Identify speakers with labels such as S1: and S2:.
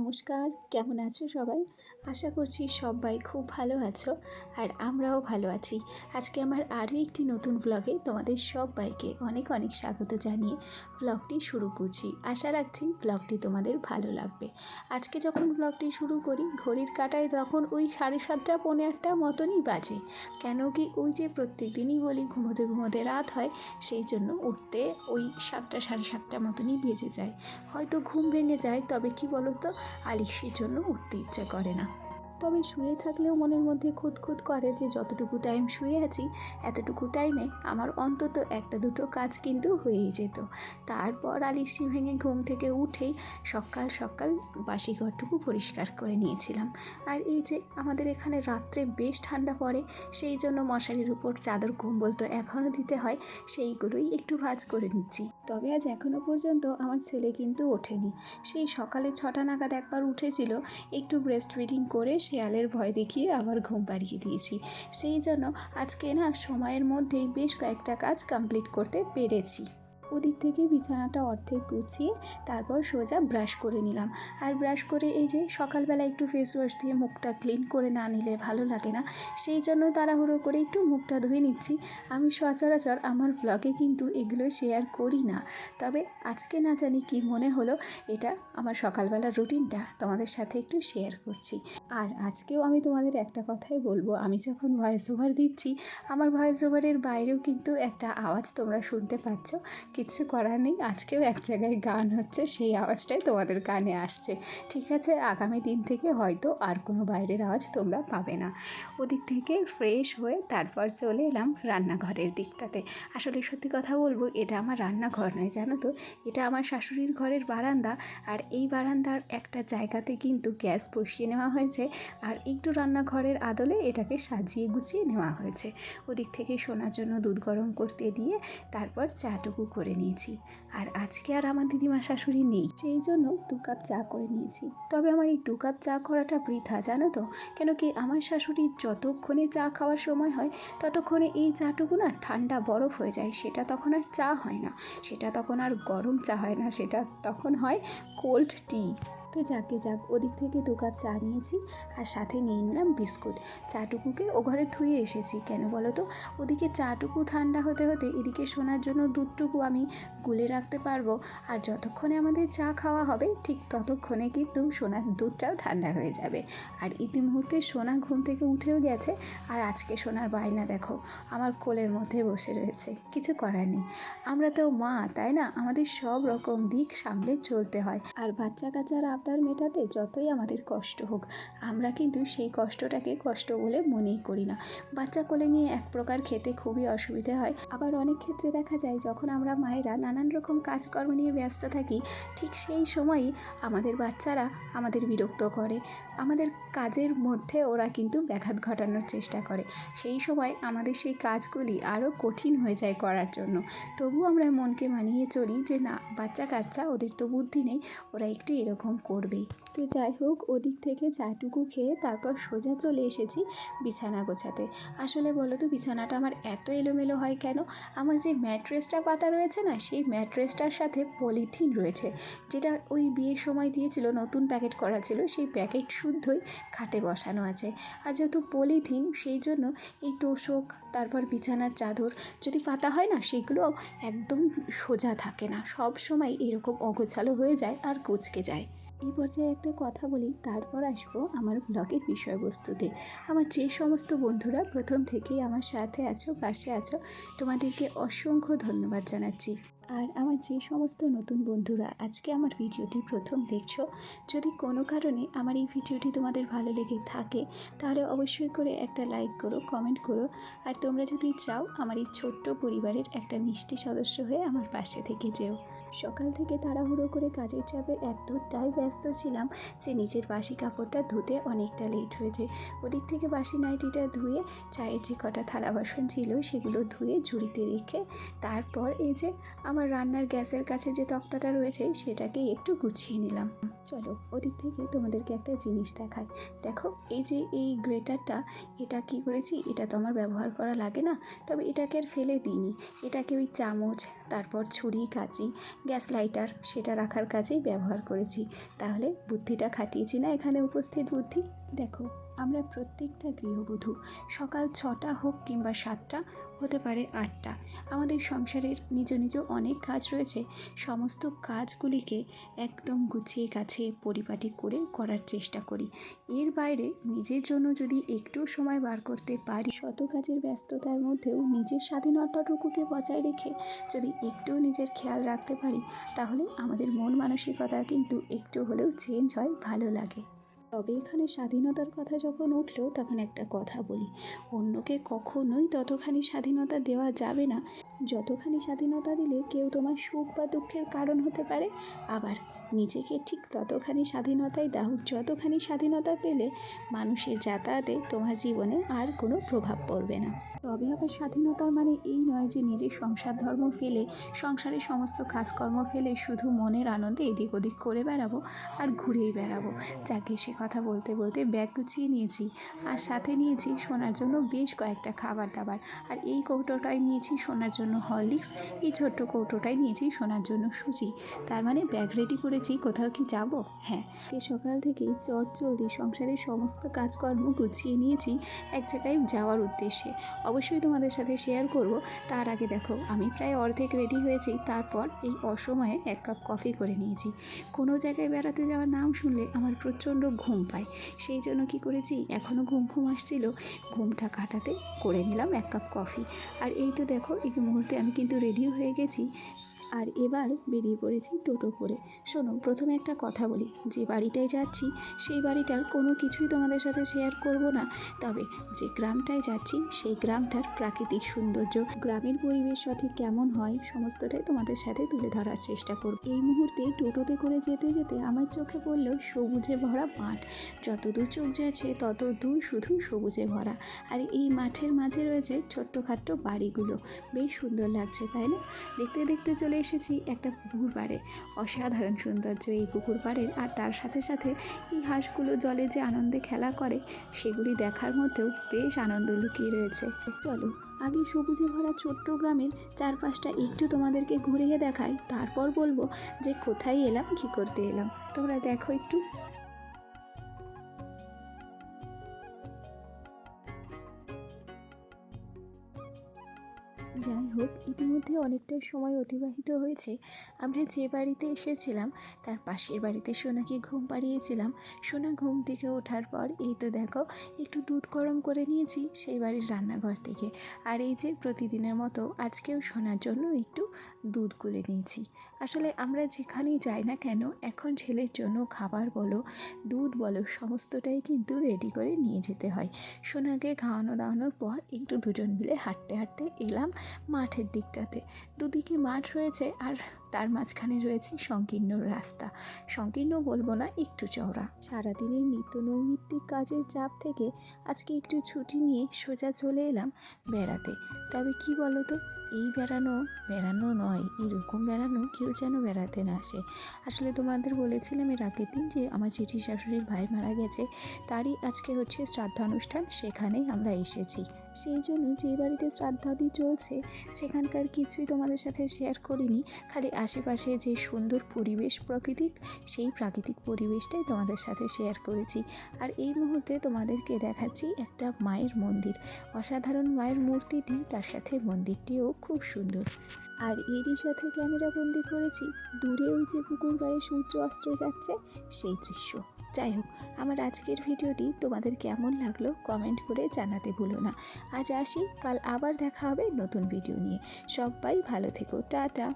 S1: নমস্কার, কেমন আছো সবাই? আশা করছি সবাই খুব ভালো আছো আর আমরাও ভালো আছি। আজকে আমার আরও একটি নতুন ব্লগে তোমাদের সবাইকে অনেক অনেক স্বাগত জানিয়ে ব্লগটি শুরু করছি। আশা রাখছি ব্লগটি তোমাদের ভালো লাগবে। আজকে যখন ব্লগটি শুরু করি, ঘড়ির কাটায় তখন ওই সাড়ে সাতটা, পৌনে আটটা মতনই বাজে। কেন কি ওই যে প্রত্যেক দিনই বলি ঘুমোতে ঘুমোতে রাত হয়, সেই জন্য উঠতে ওই সাতটা, সাড়ে সাতটা মতনই বেজে যায়। হয়তো ঘুম ভেঙে যায়, তবে কি বলো তো আলিশির জন্য উঠতে ইচ্ছে করে না। তবে শুয়ে থাকলেও মনের মধ্যে খুঁত খুঁত করে যে যতটুকু টাইম শুয়ে আছি, এতটুকু টাইমে আমার অন্তত একটা দুটো কাজ কিন্তু হয়েই যেত। তারপর আলিশি ভেঙে ঘুম থেকে উঠেই সকাল সকাল বাসি ঘরটুকু পরিষ্কার করে নিয়েছিলাম। আর এই যে আমাদের এখানে রাত্রে বেশ ঠান্ডা পড়ে, সেই জন্য মশারির উপর চাদর কম্বল তো এখনও দিতে হয়, সেইগুলোই একটু ভাজ করে নিচ্ছি। তবে আজ এখনও পর্যন্ত আমার ছেলে কিন্তু ওঠেনি। সেই সকালে ছটা নাগাদ একবার উঠেছিল, একটু ব্রেস্ট ফিডিং করে শেয়ালের ভয় দেখিয়ে আবার ঘুম পাড়িয়ে দিয়েছি। সেই জন্য আজকে না সময়ের মধ্যেই বেশ কয়েকটা কাজ কমপ্লিট করতে পেরেছি। ওদিক থেকে বিছানাটা অর্ধেক গুছিয়ে তারপর সোজা ব্রাশ করে নিলাম। আর ব্রাশ করে এই যে সকালবেলা একটু ফেস ওয়াশ দিয়ে মুখটা ক্লিন করে না নিলে ভালো লাগে না, সেই জন্য তাড়াহুড়ো করে একটু মুখটা ধুয়ে নিচ্ছি। আমি সচরাচর আমার ব্লগে কিন্তু এগুলো শেয়ার করি না। তবে আজকে না জানি কি মনে হলো, এটা আমার সকালবেলার রুটিনটা তোমাদের সাথে একটু শেয়ার করছি। আর আজকেও আমি তোমাদের একটা কথাই বলব। আমি যখন ভয়েস ওভার দিচ্ছি, আমার ভয়েস ওভারের বাইরেও কিন্তু একটা আওয়াজ তোমরা শুনতে পাচ্ছ। কিচ্ছু করার নেই, আজকেও এক জায়গায় গান হচ্ছে, সেই আওয়াজটাই তোমাদের কানে আসছে। ঠিক আছে, আগামী দিন থেকে হয়তো আর কোনো বাইরের আওয়াজ তোমরা পাবে না। ওদিক থেকে ফ্রেশ হয়ে তারপর চলে এলাম রান্নাঘরের দিকটাতে। আসলে সত্যি কথা বলব, এটা আমার রান্নাঘর নয়, জানো তো? এটা আমার শাশুড়ির ঘরের বারান্দা। আর এই বারান্দার একটা জায়গাতে কিন্তু গ্যাস বসিয়ে নেওয়া হয়েছে। আর একটু রান্নাঘরের আদলে এটাকে সাজিয়ে গুছিয়ে নেওয়া হয়েছে। ওদিক থেকে শোনার জন্য দুধ গরম করতে দিয়ে তারপর চাটুকু করে নিয়েছি। আর আজকে আর আমার দিদিমা শাশুড়ি নেই, সেই জন্য দু কাপ চা করে নিয়েছি। তবে আমার এই দু কাপ চা করাটা বৃথা, জানো তো? কেন কি আমার শাশুড়ির যতক্ষণে চা খাওয়ার সময় হয়, ততক্ষণে এই চাটুকু না ঠান্ডা বরফ হয়ে যায়। সেটা তখন আর চা হয় না। সেটা তখন আর গরম চা হয় না। সেটা তখন হয় কোল্ড টি তো যাকে যাক, ওদিক থেকে দু কাপ চা নিয়েছি আর সাথে নিয়ে নিলাম বিস্কুট। চাটুকুকে ও ঘরে ধুয়ে এসেছি, কেন বলো তো? ওদিকে চাটুকু ঠান্ডা হতে হতে এদিকে শোনার জন্য দুধটুকু আমি গুলে রাখতে পারব আর যতক্ষণে আমাদের চা খাওয়া হবে, ঠিক ততক্ষণে কিন্তু সোনার দুধটাও ঠান্ডা হয়ে যাবে। আর ইতিমুহূর্তে সোনা ঘুম থেকে উঠেও গেছে আর আজকে সোনার বায়না দেখো, আমার কোলের মধ্যে বসে রয়েছে, কিছু করার নেই। আমরা তো মা, তাই না? আমাদের সব রকম দিক সামলে চলতে হয়। আর বাচ্চা কাচ্চার আবদার মেটাতে যতই আমাদের কষ্ট হোক, আমরা কিন্তু সেই কষ্টটাকে কষ্ট বলে মনেই করি না। বাচ্চা কোলে নিয়ে এক প্রকার খেতে খুবই অসুবিধে হয়। আবার অনেক ক্ষেত্রে দেখা যায়, যখন আমরা মায়েরা নানান রকম কাজকর্ম নিয়ে ব্যস্ত থাকি, ঠিক সেই সময়ই আমাদের বাচ্চারা আমাদের বিরক্ত করে। আমাদের কাজের মধ্যে ওরা কিন্তু ব্যাঘাত ঘটানোর চেষ্টা করে। সেই সময় আমাদের সেই কাজগুলি আরও কঠিন হয়ে যায় করার জন্য। তবু আমরা মনকে মানিয়ে চলি যে, না বাচ্চা কাচ্চা ওদের তো বুদ্ধি নেই, ওরা একটু এরকম করবেই তো যাই হোক, ওদিক থেকে চাটুকু খেয়ে তারপর সোজা চলে এসেছি বিছানা গোছাতে। আসলে বলো তো বিছানাটা আমার এত এলোমেলো হয় কেন? আমার যে ম্যাট্রেসটা পাতা রয়েছে না, সেই ম্যাট্রেসটার সাথে পলিথিন রয়েছে, যেটা ওই বিয়ের সময় দিয়েছিল, নতুন প্যাকেট করা ছিল, সেই প্যাকেট শুদ্ধই খাটে বসানো আছে। আর যেহেতু পলিথিন, সেই জন্য এই তোষক, তারপর বিছানার চাদর, যদি পাতা হয় না, সেগুলো একদম সোজা থাকে না। সব সময় এরকম অগোছালো হয়ে যায় আর কুচকে যায়। এই পর্যায়ে একটা কথা বলি, তারপর আসব আমার ব্লগের বিষয়বস্তুতে। আমার যে সমস্ত বন্ধুরা প্রথম থেকেই আমার সাথে আছো, পাশে আছো, তোমাদেরকে অসংখ্য ধন্যবাদ জানাচ্ছি। আর আমার যে সমস্ত নতুন বন্ধুরা, আজকে আমার ভিডিওটি প্রথম দেখছ, যদি কোনো কারণে আমার এই ভিডিওটি তোমাদের ভালো লেগে থাকে, তাহলে অবশ্যই করে একটা লাইক করো কমেন্ট করো, আর তোমরা যদি চাও আমার এই ছোট্ট পরিবারের একটা মিষ্টি সদস্য হয়ে আমার পাশে থেকে যেও। সকাল থেকে তাড়াহুড়ো করে কাজের চাপে এতটাই ব্যস্ত ছিলাম যে নিজের বাসি কাপড়টা ধুতে অনেকটা লেট হয়েছে। ওদিক থেকে বাসি নাইটিটা ধুয়ে চায়ের যে কটা থালা বাসন ছিল সেগুলো ধুয়ে ঝুড়িতে রেখে তারপর এই যে আমার আমার রান্নার গ্যাসের কাছে যে তক্তাটা রয়েছে, সেটাকেই একটু গুছিয়ে নিলাম। চলো, ওদিক থেকে তোমাদেরকে একটা জিনিস দেখাই। দেখো, এই যে এই গ্রেটারটা, এটা কি করেছি? এটা তো আমার ব্যবহার করা লাগে না। তবে এটাকে আর ফেলে দিইনি। এটাকে ওই চামচ তারপর ছুরি, কাঁচি, গ্যাস লাইটার সেটা রাখার কাজেই ব্যবহার করেছি। তাহলে বুদ্ধিটা খাটিয়েছি না এখানে উপস্থিত বুদ্ধি? দেখো, আমরা প্রত্যেকটা গৃহবধূ সকাল ছটা হোক কিংবা সাতটা, হতে পারে আটটা, আমাদের সংসারের নিজ নিজ অনেক কাজ রয়েছে। সমস্ত কাজগুলিকে একদম গুছিয়ে কাছে পরিপাটি করে করার চেষ্টা করি। এর বাইরে নিজের জন্য যদি একটু সময় বার করতে পারি, শত কাজের ব্যস্ততার মধ্যেও নিজের স্বাধীনতাটুকুকে বজায় রেখে যদি একটু নিজের খেয়াল রাখতে পারি, তাহলে আমাদের মন মানসিকতা কিন্তু একটু হলেও চেঞ্জ হয়, ভালো লাগে। তবে এখানে স্বাধীনতার কথা যখন উঠল, তখন একটা কথা বলি। অন্যকে কখনোই ততখানি স্বাধীনতা দেওয়া যাবে না। যতখানি স্বাধীনতা দিলে কেউ তোমার সুখ বা দুঃখের কারণ হতে পারে, আবার নিজেকে ঠিক ততখানি স্বাধীনতাই দাও। যতখানি স্বাধীনতা পেলে মানুষের যাতায়াতে তোমার জীবনে আর কোনো প্রভাব পড়বে না। তবে আবার স্বাধীনতার মানে এই নয় যে নিজের সংসার ধর্ম ফেলে, সংসারের সমস্ত কাজকর্ম ফেলে শুধু মনের আনন্দে এদিক ওদিক করে বেড়াবো আর ঘুরেই বেড়াবো। যাকে সে কথা বলতে বলতে ব্যাগ গুছিয়ে নিয়েছি আর সাথে নিয়েছি শোনার জন্য বেশ কয়েকটা খাবার দাবার আর এই কৌটোটায় নিয়েছি শোনার জন্য হরলিক্স, এই ছোট্ট কৌটোটায় নিয়েছি শোনার জন্য সুজি। তার মানে ব্যাগ রেডি করেছি, কোথাও কি যাব? হ্যাঁ। আজকে সকাল থেকেই চট জলদি সংসারের সমস্ত কাজকর্ম গুছিয়ে নিয়েছি, এক জায়গায় যাওয়ার উদ্দেশ্যে। অবশ্যই তোমাদের সাথে শেয়ার করব। তার আগে দেখো, আমি প্রায় অর্ধেক রেডি হয়েছি। তারপর এই অসময়ে এক কাপ কফি করে নিয়েছি। কোনো জায়গায় বেড়াতে যাওয়ার নাম শুনলে আমার প্রচণ্ড ঘুম পায়। সেই জন্য কি করেছি, এখনও ঘুম ঘুম আসছিল, ঘুমটা কাটাতে করে নিলাম এক কাপ কফি আর এই তো দেখো, এই মুহূর্তে আমি কিন্তু রেডিও হয়ে গেছি। আর এবার বেরিয়ে পড়েছি টোটো করে। শোনো, প্রথমে একটা কথা বলি। যে বাড়িটায় যাচ্ছি, সেই বাড়িটার কোনো কিছুই তোমাদের সাথে শেয়ার করব না। তবে যে গ্রামটায় যাচ্ছি, সেই গ্রামটার প্রাকৃতিক সৌন্দর্য, গ্রামের পরিবেশ সঠিক কেমন হয়, সমস্তটাই তোমাদের সাথে তুলে ধরার চেষ্টা করব। এই মুহূর্তে টোটোতে করে যেতে যেতে আমার চোখে পড়ল সবুজে ভরা মাঠ। যত দূর চোখ যাচ্ছে, তত দূর শুধু সবুজে ভরা। আর এই মাঠের মাঝে রয়েছে ছোট্টখাট্ট বাড়িগুলো। বেশ সুন্দর লাগছে, তাই না? দেখতে দেখতে চলে এসেছি একটা পুকুর পাড়ে। অসাধারণ সৌন্দর্য এই পুকুর পাড়ের। আর তার সাথে সাথে এই হাঁসগুলো জলে যে আনন্দে খেলা করে, সেগুলি দেখার মধ্যেও বেশ আনন্দ লুকিয়ে রয়েছে। চলো, আগে সবুজে ভরা ছোট্ট গ্রামের চারপাশটা একটু তোমাদেরকে ঘুরিয়ে দেখাই। তারপর বলব যে কোথায় এলাম, কী করতে এলাম। তোমরা দেখো একটু। যাই হোক, ইতিমধ্যে অনেকটা সময় অতিবাহিত হয়েছে। আমরা যে বাড়িতে এসেছিলাম, তার পাশের বাড়িতে সোনাকে ঘুম পাড়িয়েছিলাম। সোনা ঘুম থেকে ওঠার পর, এই তো দেখো, একটু দুধ গরম করে নিয়েছি সেই বাড়ির রান্নাঘর থেকে। আর এই যে প্রতিদিনের মতো, আজকেও সোনার জন্য একটু দুধ গুলে নিয়েছি। আসলে আমরা যেখানেই যাই না কেন, এখন ছেলের জন্য খাবার বলো, দুধ বলো, সমস্তটাই কিন্তু রেডি করে নিয়ে যেতে হয়। সোনাকে খাওয়ানো দাওয়ানোর পর একটু দুজন মিলে হাঁটতে হাঁটতে এলাম মাঠের দিকটাতে। দুদিকে মাঠ রয়েছে আর তার মাঝখানে রয়েছে সংকীর্ণ রাস্তা। সংকীর্ণ বলব না, একটু চওড়া। সারাদিনের নিত্য নৈমিত্তিক কাজের চাপ থেকে আজকে একটু ছুটি নিয়ে সোজা চলে এলাম বেড়াতে। তবে কি বলো তো এই বেড়ানো বেড়ানো নয়, এরকম বেড়ানো কেউ যেন বেড়াতে না আসে। আসলে তোমাদের বলেছিলাম এর আগের দিন যে আমার চিঠি শাশুড়ির ভাই মারা গেছে, তারই আজকে হচ্ছে শ্রাদ্ধানুষ্ঠান সেখানেই আমরা এসেছি। সেই জন্য যে বাড়িতে শ্রাদ্ধাদি চলছে, সেখানকার কিছুই তোমাদের সাথে শেয়ার করিনি, খালি আশেপাশে যে সুন্দর পরিবেশ প্রাকৃতিক সেই প্রাকৃতিক পরিবেশটাই তোমাদের সাথে শেয়ার করেছি। আর এই মুহূর্তে তোমাদেরকে দেখাচ্ছি একটা মায়ের মন্দির। অসাধারণ মায়ের মূর্তিটি, তার সাথে মন্দিরটিও খুব সুন্দর। আর এরই সাথে ক্যামেরা বন্দি করেছি, দূরে ওই যে পুকুর গায়ে সূর্য অস্ত যাচ্ছে, সেই দৃশ্য। যাই হোক, আমার আজকের ভিডিওটি তোমাদের কেমন লাগল কমেন্ট করে জানাতে ভুলো না। আজ আসি, কাল আবার দেখা হবে নতুন ভিডিও নিয়ে। সবাই ভালো থেকো, টাটা।